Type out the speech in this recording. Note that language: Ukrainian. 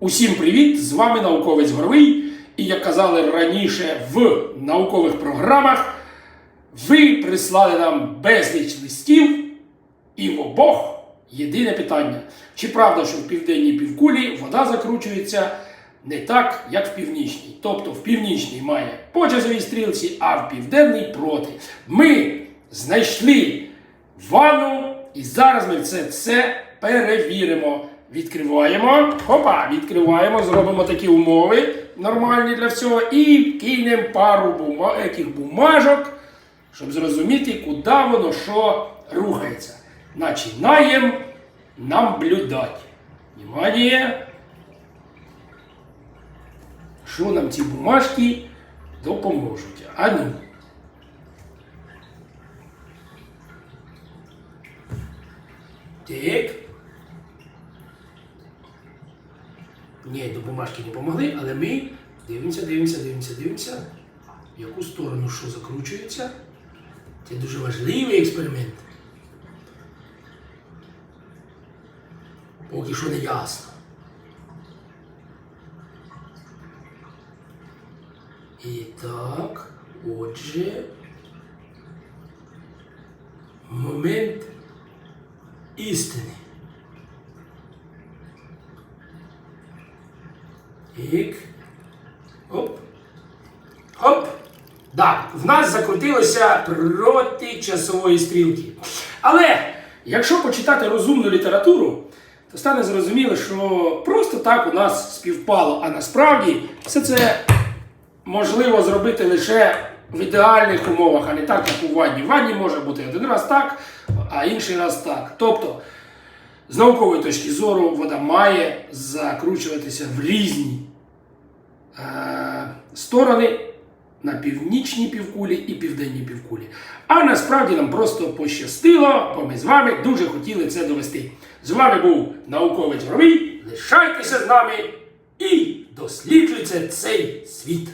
Усім привіт! З вами науковець Горовий. І як казали раніше в наукових програмах, ви прислали нам безліч листів, і в обох єдине питання: чи правда, що в південній півкулі вода закручується не так, як в північній? Тобто в північній має по часовій стрілці, а в південній проти. Ми знайшли ванну, і зараз ми це все перевіримо. Відкриваємо, хопа, відкриваємо, зробимо такі умови нормальні для всього, і кинемо пару бума... яких бумажок, щоб зрозуміти, куди воно що рухається. Начинаємо наблюдати. Внимание! Що нам ці бумажки допоможуть? А. Так. Ні, до бумажки не помогли, але ми дивимося, дивимося, дивимося, дивимося, в яку сторону що закручується. Це дуже важливий експеримент. Поки що не ясно. І так, отже, момент істини. Так. Оп. Хоп. Так, в нас закрутилося проти часової стрілки. Але якщо почитати розумну літературу, то стане зрозуміло, що просто так у нас співпало. А насправді все це можливо зробити лише в ідеальних умовах, а не так, як у ванні. В ванні може бути один раз так, а інший раз так. Тобто, з наукової точки зору, вода має закручуватися в різні е, сторони на північній півкулі і південній півкулі. А насправді нам просто пощастило, бо ми з вами дуже хотіли це довести. З вами був науковець Горовий. Лишайтеся з нами і досліджуйте цей світ.